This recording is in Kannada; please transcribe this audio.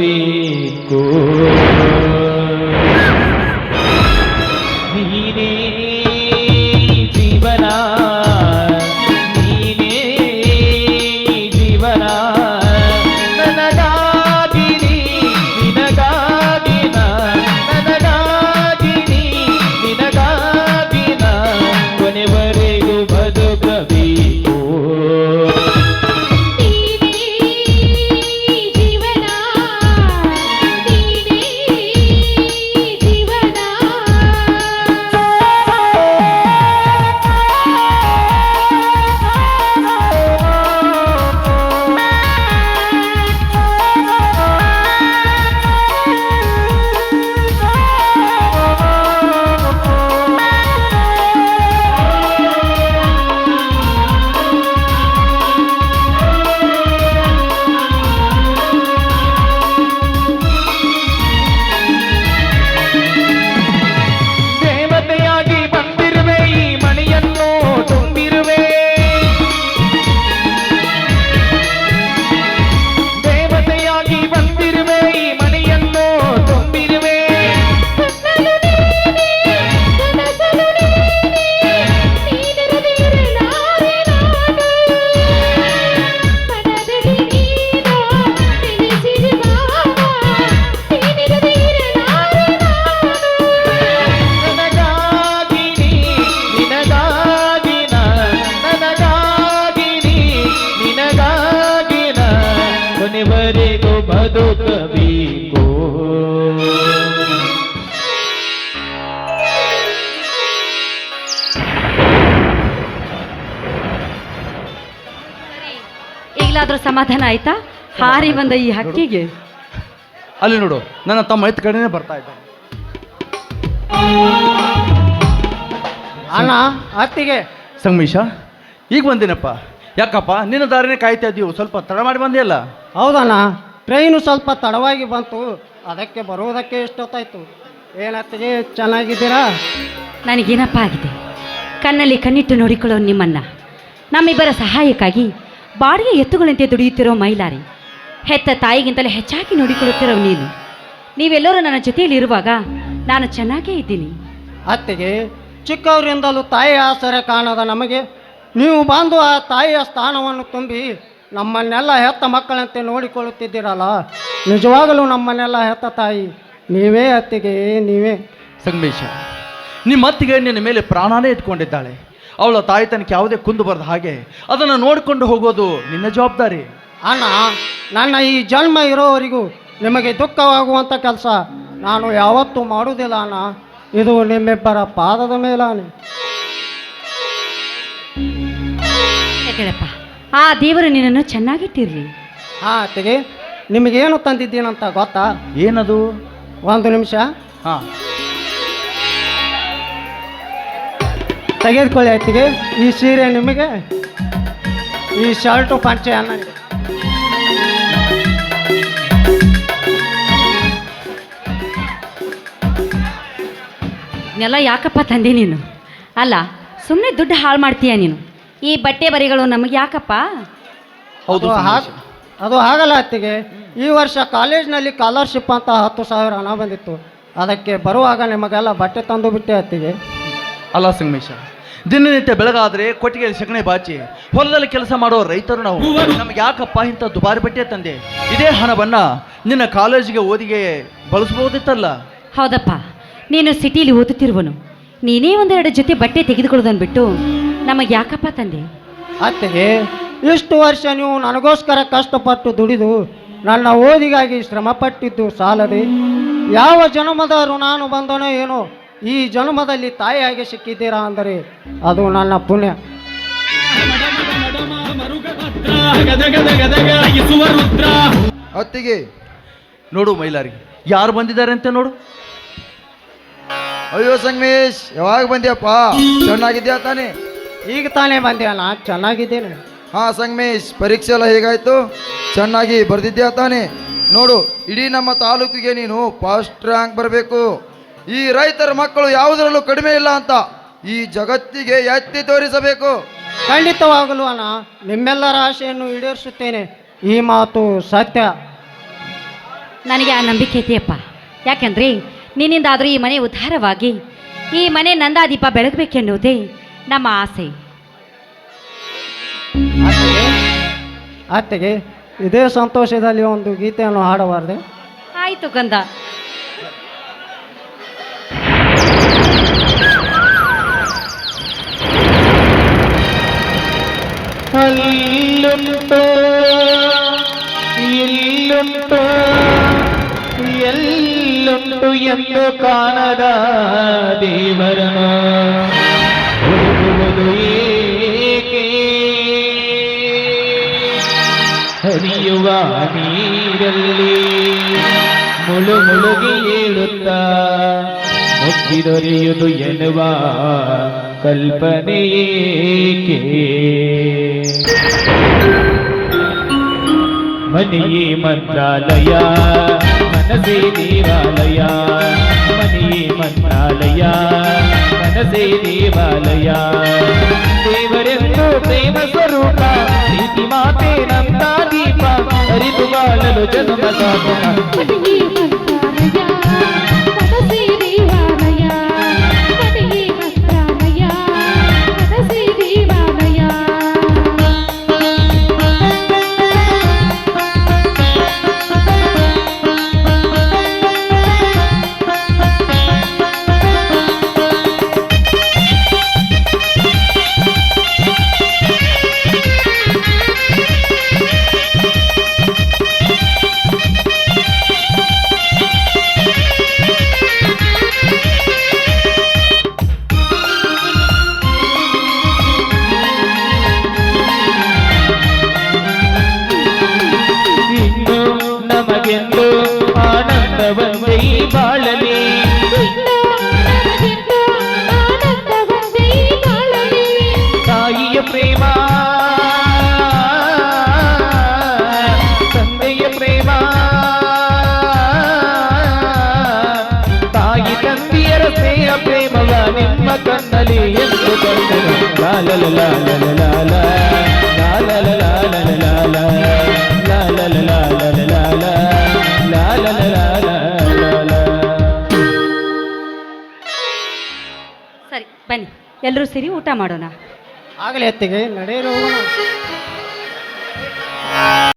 ಬದುಕಬೇಕು ನೀನೇ ಸಮಾಧಾನ ಆಯ್ತಾ? ಹಾರಿ ಬಂದ ಈ ಹಕ್ಕಿಗೆ. ಅಲ್ಲಿ ನೋಡು ನನ್ನ ತಮ್ಮ ಎತ್ತ ಕಡೆನೇ ಬರ್ತಾ ಇದ್ದ ಅಣ್ಣ ಅತ್ತಿಗೆ ಸಂಗಮೇಶ ಈಗ ಬಂದಿನಪ್ಪ. ಯಾಕಪ್ಪ ನಿನ್ನ ದಾರಿನೇ ಕಾಯ್ತಾ ಇದ್ದೀವಿ ಸ್ವಲ್ಪ ತಡ ಮಾಡಿ ಬಂದಿಯಲ್ಲ? ಹೌದಣ್ಣ ಟ್ರೈನು ಸ್ವಲ್ಪ ತಡವಾಗಿ ಬಂತು. ಅದಕ್ಕೆ ಬರುವುದಕ್ಕೆ ಎಷ್ಟೊತ್ತಾಯ್ತು? ಏನತ್ತಿಗೆ ಚೆನ್ನಾಗಿದ್ದೀರಾ? ನನಗೇನಪ್ಪ ಆಗಿದೆ? ಕಣ್ಣಲ್ಲಿ ಕಣ್ಣಿಟ್ಟು ನೋಡಿಕೊಳ್ಳೋ ನಿಮ್ಮನ್ನ. ನಮ್ಮಿಬ್ಬರ ಸಹಾಯಕ್ಕಾಗಿ ಬಾಡಿಗೆ ಎತ್ತುಗಳಂತೆ ದುಡಿಯುತ್ತಿರೋ ಮೈಲಾರಿ ಹೆತ್ತ ತಾಯಿಗಿಂತಲೇ ಹೆಚ್ಚಾಗಿ ನೋಡಿಕೊಳ್ಳುತ್ತಿರೋ ನೀನು. ನೀವೆಲ್ಲರೂ ನನ್ನ ಜೊತೆಯಲ್ಲಿ ಇರುವಾಗ ನಾನು ಚೆನ್ನಾಗೇ ಇದ್ದೀನಿ. ಅತ್ತೆಗೆ ಚಿಕ್ಕವರಿಂದಲೂ ತಾಯಿ ಆಸರೆ ಕಾಣದ ನಮಗೆ. ನೀವು ಬಂದು ಆ ತಾಯಿಯ ಸ್ಥಾನವನ್ನು ತುಂಬಿ ನಮ್ಮನ್ನೆಲ್ಲ ಹೆತ್ತ ಮಕ್ಕಳಂತೆ ನೋಡಿಕೊಳ್ಳುತ್ತಿದ್ದೀರಲ್ಲ. ನಿಜವಾಗಲೂ ನಮ್ಮನ್ನೆಲ್ಲ ಹೆತ್ತ ತಾಯಿ ನೀವೇ ಅತ್ತಿಗೆ ನೀವೇ. ಸಂಗಮೇಶ ನಿಮ್ಮ ಅತ್ತಿಗೆ ನಿನ್ನ ಮೇಲೆ ಪ್ರಾಣನೇ ಇಟ್ಕೊಂಡಿದ್ದಾಳೆ. ಅವಳ ತಾಯಿತನಕ್ಕೆ ಯಾವುದೇ ಕುಂದು ಬರದ ಹಾಗೆ ಅದನ್ನು ನೋಡಿಕೊಂಡು ಹೋಗೋದು ನಿನ್ನ ಜವಾಬ್ದಾರಿ. ಅಣ್ಣ ನನ್ನ ಈ ಜನ್ಮ ಇರೋವರೆಗೂ ನಿಮಗೆ ದುಃಖವಾಗುವಂಥ ಕೆಲಸ ನಾನು ಯಾವತ್ತೂ ಮಾಡುವುದಿಲ್ಲ ಅಣ್ಣ. ಇದು ನಿಮ್ಮಿಬ್ಬರ ಪಾದದ ಮೇಲಾನೆ. ಕೇಳಪ್ಪ ಆ ದೇವರು ನಿನ್ನನ್ನು ಚೆನ್ನಾಗಿಟ್ಟಿರ್ಲಿ. ಹಾ ತೆಗೆ ನಿಮಗೇನು ತಂದಿದ್ದೀನಂತ ಗೊತ್ತಾ? ಏನದು? ಒಂದು ನಿಮಿಷ. ಹಾಂ. ತೆಗೆದುಕೊಳ್ಳಿ ಆಯ್ತಿಗೆ ಈ ಸೀರೆ ನಿಮಗೆ ಈ ಶರ್ಟು ಪಂಚೆ ಅನ್ನ ಇದನ್ನೆಲ್ಲ ಯಾಕಪ್ಪ ತಂದೆ ನೀನು? ಅಲ್ಲ ಸುಮ್ಮನೆ ದುಡ್ಡು ಹಾಳು ಮಾಡ್ತೀಯ ನೀನು? ಈ ಬಟ್ಟೆ ಬರಿಗಳು ನಮಗೆ ಯಾಕಪ್ಪ? ಹೌದು. ಅದು ಆಗಲ್ಲ ಅತ್ತಿಗೆ. ಈ ವರ್ಷ ಕಾಲೇಜ್ನಲ್ಲಿ ಸ್ಕಾಲರ್ಶಿಪ್ ಅಂತ ಹತ್ತು ಸಾವಿರ ಹಣ ಬಂದಿತ್ತು. ಅದಕ್ಕೆ ಬರುವಾಗ ನಿಮಗೆಲ್ಲ ಬಟ್ಟೆ ತಂದು ಬಿಟ್ಟೆ ಅತ್ತಿಗೆ. ಅಲ್ಲ ಸಂಗಮೇಶ ದಿನನಿತ್ಯ ಬೆಳಗಾದ್ರೆ ಕೊಟ್ಟಿಗೆ ಸಗಣಿ ಬಾಚಿ ಹೊಲದಲ್ಲಿ ಕೆಲಸ ಮಾಡೋ ರೈತರು ನಾವು. ನಮ್ಗೆ ಯಾಕಪ್ಪ ಇಂಥ ದುಬಾರಿ ಬಟ್ಟೆ ತಂದೆ? ಇದೇ ಹಣವನ್ನ ನಿನ್ನ ಕಾಲೇಜಿಗೆ ಓದಿಗೆ ಬಳಸ್ಬೋದಿತ್ತಲ್ಲ? ಹೌದಪ್ಪ. ನೀನು ಸಿಟಿಲಿ ಓದುತ್ತಿರುವನು. ನೀನೇ ಒಂದೆರಡು ಜೊತೆ ಬಟ್ಟೆ ತೆಗೆದುಕೊಳ್ಳೋದನ್ನು ಬಿಟ್ಟು ನಮಗೆ ಯಾಕಪ್ಪ ತಂದೆ? ಅತ್ತೆ ಇಷ್ಟು ವರ್ಷ ನೀವು ನನಗೋಸ್ಕರ ಕಷ್ಟಪಟ್ಟು ದುಡಿದು ನನ್ನ ಓದಿಗಾಗಿ ಶ್ರಮಪಟ್ಟಿದ್ದು ಸಾಲದೆ ಯಾವ ಜನ್ಮದ ಋಣಾನು ಬಂದನೋ ಏನೋ. ಈ ಜನ್ಮದಲ್ಲಿ ತಾಯಿಯಾಗಿ ಸಿಕ್ಕಿದ್ದೀರಾ ಅಂದರೆ ಅದು ನನ್ನ ಪುಣ್ಯ. ಅತ್ತಿಗೆ ನೋಡು ಮೈಲಾರಿ ಯಾರು ಬಂದಿದ್ದಾರೆ ಅಂತ ನೋಡು. ಅಯ್ಯೋ ಸಂಗಮೇಶ್ ಯಾವಾಗ ಬಂದ್ಯಪ್ಪ? ಚೆನ್ನಾಗಿದ್ಯಾ ತಾನೆ? ಈಗ ತಾನೇ ಬಂದ್ಯಾ ನಾ ಚೆನ್ನಾಗಿದ್ದೇನೆ. ಹಾ ಸಂಗಮೇಶ್ ಪರೀಕ್ಷೆ ಎಲ್ಲ ಹೇಗಾಯ್ತು? ಚೆನ್ನಾಗಿ ಬರ್ದಿದ್ಯಾ ತಾನೆ? ನೋಡು ಇಡೀ ನಮ್ಮ ತಾಲೂಕಿಗೆ ನೀನು ಫಸ್ಟ್ ರ್ಯಾಂಕ್ ಬರಬೇಕು. ಈ ರೈತರ ಮಕ್ಕಳು ಯಾವುದರಲ್ಲೂ ಕಡಿಮೆ ಇಲ್ಲ ಅಂತ ಈ ಜಗತ್ತಿಗೆ ಎತ್ತಿ ತೋರಿಸಬೇಕು. ಖಂಡಿತವಾಗಲು ಅಣ್ಣ ನಿಮ್ಮೆಲ್ಲರ ಆಶೆಯನ್ನು ಈಡೇರಿಸುತ್ತೇನೆ. ಈ ಮಾತು ಸತ್ಯ. ನನಗೆ ಆ ನಂಬಿಕೆ ಇದೆಯಪ್ಪ. ಯಾಕಂದ್ರೆ ನಿನ್ನಿಂದಾದರೂ ಈ ಮನೆ ಉದ್ಧಾರವಾಗಿ ಈ ಮನೆ ನಂದಾದೀಪ ಬೆಳಗಬೇಕೆನ್ನುವುದೇ ನಮ್ಮ ಆಸೆ. ಅತ್ತೆಗೆ ಅತ್ತೆಗೆ ಇದೇ ಸಂತೋಷದಲ್ಲಿ ಒಂದು ಗೀತೆಯನ್ನು ಹಾಡಬಾರ್ದೆ? ಆಯಿತು ಕಂದ ಅಲ್ಲುಂಟು ಇಲ್ಲುಂಟು ಎಲ್ಲುಂಟು ಎಂದು ಕಾಣದ ದೇವರನು. ಹುಡುಕುವುದು ಏಕೆ ಹರಿಯುವ ನೀರಲ್ಲಿ ಮುಳು ಮುಳುಗಿ ಏಳುತ್ತಾ ಮುತ್ತಿದೊರೆಯುವುದು ಎನ್ನುವ ಕಲ್ಪನೆ ಏಕೆ ಮನೆಯೇ ಮಂತ್ರಾಲಯ ಮನಸೇ ದೇವಾಲಯ ಮನೆಯೇ ಮಂತ್ರಾಲಯ ಮನಸೇ ದೇವಾಲಯ ದೇವರೆಂದು ಪ್ರೇಮ ಸ್ವರೂಪ ಪ್ರೀತಿ ಮಾತೆ ನಂದ ದೀಪ ಅರಿತು ಬಾಳಲು ಜನ್ಮ ಸಾಧನ ಸರಿ ಬನ್ನಿ. ಎಲ್ಲರೂ ಸೇರಿ ಊಟ ಮಾಡೋಣ. ಆಗಲೇ ಅತ್ತಿಗೆ ನಡೆಯಲು